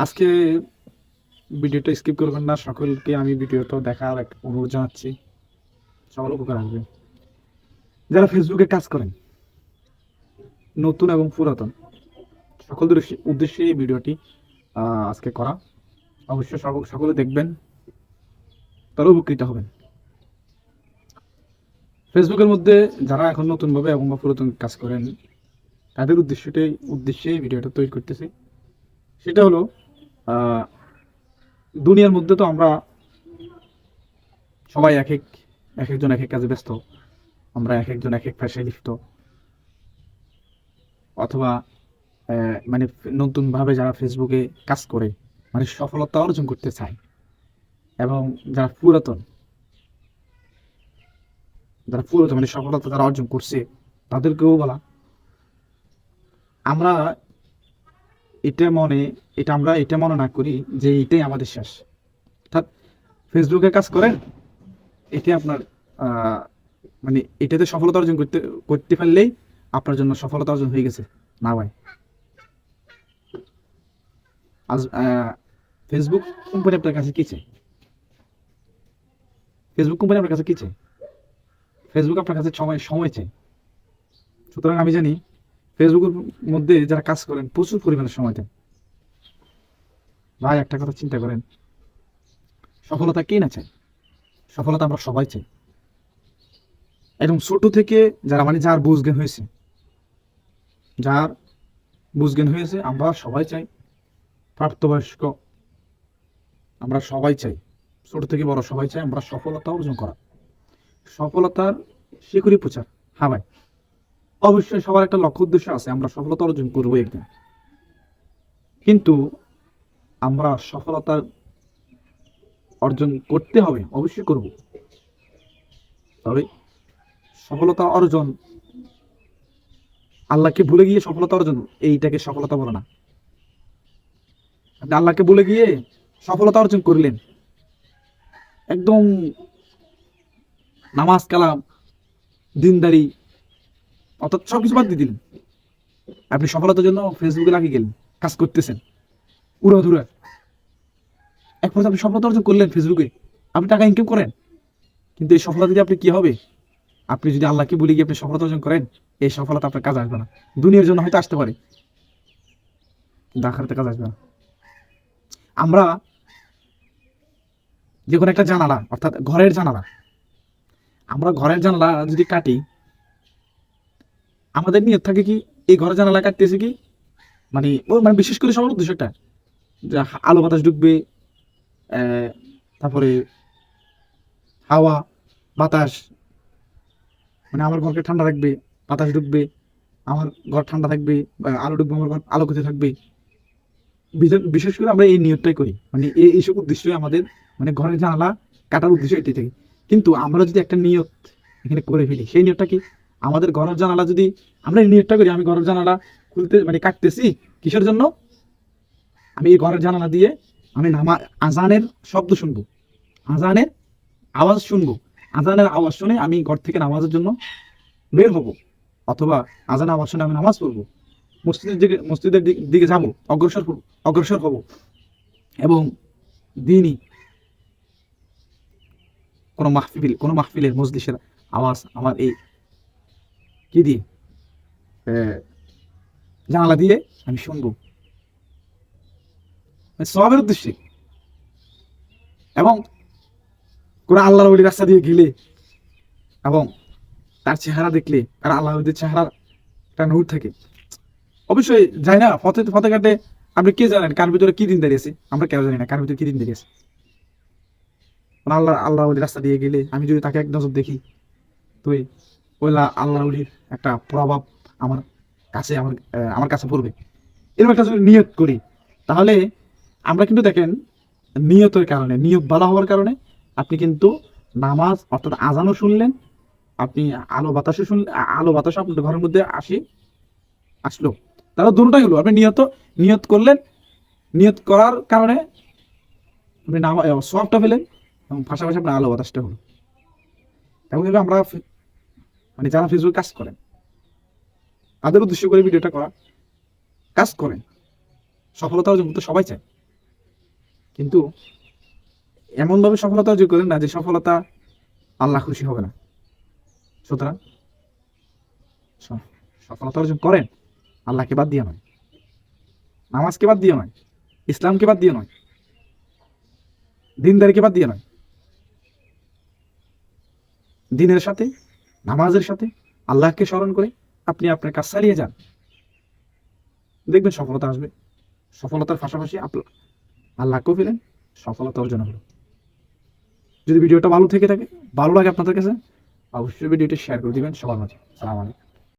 আজকে ভিডিওটা স্কিপ করবেন না। সকলকে আমি ভিডিওটা দেখার এক অনুরোধ জানাচ্ছি। সকল উপকার আসবে। যারা ফেসবুকে কাজ করেন, নতুন এবং পুরাতন সকলদের উদ্দেশ্যে- এই ভিডিওটি আজকে করা। অবশ্যই সকল- দেখবেন, তারা উপকৃত হবেন। ফেসবুকের মধ্যে যারা এখন নতুনভাবে এবং পুরাতন কাজ করেন, তাদের উদ্দেশ্যটাই উদ্দেশ্যে ভিডিওটা তৈরি করতেছি। সেটা হলো দুনিয়ার মধ্যে তো আমরা সবাই এক এক এক একজন এক এক কাজে ব্যস্ত। আমরা এক একজন এক এক পেশায় লিপ্ত। অথবা মানে নতুনভাবে যারা ফেসবুকে কাজ করে মানে সফলতা অর্জন করতে চায়, এবং যারা পুরাতন যারা পুরাতন মানে সফলতা যারা অর্জন করছে, তাদেরকেও বলা। আমরা এটা মনে, এটা আমরা, এটা মনে না করি যে এটাই আমাদের শেষ। অর্থাৎ ফেসবুকে কাজ করেন এটি আপনার মানে এটাতে সফলতা অর্জন করতে করতে পারলেই আপনার জন্য সফলতা অর্জন হয়ে গেছে, না ভাই? আজ ফেসবুক কোম্পানি আপনার কাছে কি চাই ফেসবুক কোম্পানি আপনার কাছে কি চাই ফেসবুক আপনার কাছে সময় সময় চাই সুতরাং আমি জানি ফেসবুকের মধ্যে যারা কাজ করেন, প্রচুর পরিমাণে সময় দেন। ভাই, একটা কথা চিন্তা করেন। সফলতা কে না চায়? সফলতা আমরা সবাই চাই। একদম ছোট থেকে যারা মানে যার বুঝ জ্ঞান হয়েছে, যার বুঝ জ্ঞান হয়েছে, আমরা সবাই চাই। প্রাপ্তবয়স্ক আমরা সবাই চাই। ছোট থেকে বড় সবাই চাই, আমরা সফলতা অর্জন করা। সফলতার শিখরি প্রচার। হ্যাঁ ভাই। অবশ্যই সবার একটা লক্ষ্য উদ্দেশ্য আছে, আমরা সফলতা অর্জন করব একদিন। কিন্তু আমরা সফলতা অর্জন করতে হবে, অবশ্যই করব। তবে সফলতা অর্জন, আল্লাহকে ভুলে গিয়ে সফলতা অর্জন, এইটাকে সফলতা বলে না। আল্লাহকে ভুলে গিয়ে সফলতা অর্জন করলেন, একদম নামাজ কালাম, দিনদারি অর্থাৎ সব কিছু বাদ দিয়ে দিলেন। আপনি সফলতার জন্য ফেসবুকে লাগিয়ে গেলেন, কাজ করতেছেন। উড়াধুরা এক পর্যায়ে আপনি সফলতা অর্জন করলেন ফেসবুকে, আপনি টাকা ইনকাম করেন। কিন্তু এই সফলতা দিয়ে আপনি কি হবে? আপনি যদি আল্লাহকে বলে গিয়ে আপনি সফলতা অর্জন করেন, এই সফলতা আপনার কাজ আসবে না। দুনিয়ার জন্য হয়তো আসতে পারে। আখারাতে কাজ আসবে না। আমরা যে কোনো একটা জানালা, অর্থাৎ ঘরের জানালা, আমরা ঘরের জানালা যদি কাটি আমাদের নিয়ত থাকে কি, এই ঘরের জানালা কাটতেছে কি মানে মানে বিশেষ করে সবার উদ্দেশ্য একটা, যে আলো বাতাস ঢুকবে তারপরে হাওয়া, বাতাস মানে আমার ঘরকে ঠান্ডা রাখবে, বাতাস ঢুকবে, আমার ঘর ঠান্ডা থাকবে আলো ঢুকবে, আমার ঘর আলো আলোকিত থাকবে। বিশেষ- করে আমরা এই নিয়তটাই করি মানে এই এইসব উদ্দেশ্যই আমাদের মানে ঘরের জানালা কাটার উদ্দেশ্য এটাই থাকে। কিন্তু আমরা যদি একটা নিয়ত এখানে করে ফেলি, সেই নিয়তটা কি? আমাদের ঘরের জানালা যদি আমরা এই নিয়তটা করি, আমি ঘরের জানালা খুলতে মানে কাটতেছি, কিসের জন্য? আমি এই ঘরের জানালা দিয়ে আমি নামা, আজানের শব্দ শুনব। আজানের আওয়াজ শুনব। আজানের আওয়াজ শুনে আমি ঘর থেকে নামাজের জন্য বের হব। অথবা আজানের আওয়াজ শুনে আমি নামাজ পড়ব। মসজিদের দিকে, মসজিদের দিক- যাব, অগ্রসর অগ্রসর হব। এবং দিনই কোনো মাহফিল, কোনো মাহফিলের মজলিসের আওয়াজ আমার এই কি দিয়ে জানালা দিয়ে আমি শুনব। মানে সবের উদ্দেশ্যে। এবং কোনো আল্লাহর ওলি রাস্তা দিয়ে গেলে এবং তার চেহারা দেখলে আর আল্লাহ ওলিদের চেহারা একটা নূর থাকে। অবশ্যই যাই না ফতে ফতে কাটে আপনি কে জানেন, কার ভিতরে কি দিন দাঁড়িয়েছে আমরা কেউ জানি না, কার ভিতরে কি দিন দাঁড়িয়েছে আল্লাহ আল্লাহ রাস্তা দিয়ে গেলে আমি যদি তাকে এক নজর দেখি, তো এই ওই আল্লাহ ওলির একটা প্রভাব আমার কাছে, আমার আমার কাছে পড়বে। এরকম একটা যদি নিয়ত করি, তাহলে আমরা কিন্তু দেখেন নিয়তের কারণে, নিয়ত ভালো হওয়ার কারণে আপনি কিন্তু নামাজ, অর্থাৎ আজানও শুনলেন, আপনি আলো বাতাসও শুনলেন আলো বাতাস আপনার ঘরের মধ্যে আসি, আসলো। তাহলে দুটোটাই হলো, আপনি নিয়ত নিয়ত করলেন, নিয়ত করার কারণে আপনি নামা সবটা পেলেন এবং পাশাপাশি আপনার আলো বাতাসটা হলো। এবং আমরা মানে যারা ফেসবুক কাজ করেন, তাদের উদ্দেশ্য করে ভিডিওটা করা, কাজ করেন। সফলতা অর্জন করতে সবাই চায়। কিন্তু এমনভাবে সফলতা অর্জন করেন না যে সফলতা আল্লাহ খুশি হবে না। সুতরাং সফলতা অর্জন করেন, আল্লাহকে বাদ দিয়ে নয়। নামাজকে বাদ দিয়ে নয়, ইসলামকে বাদ দিয়ে নয়, দিনদারিকে বাদ দিয়ে নয়। দিনের সাথে নামাজের সাথে আল্লাহকে স্মরণ করে আপনি আপনার কাজ চালিয়ে যান। দেখবেন সফলতা আসবে। সফলতার পাশাপাশি আল্লাহকেও পেলেন, সফলতা অর্জন হলো। যদি ভিডিওটা ভালো থেকে থাকে, ভালো লাগে আপনাদের কাছে, অবশ্যই ভিডিওটি শেয়ার করে দিবেন সবার মাঝে। সালাম আলাইকুম।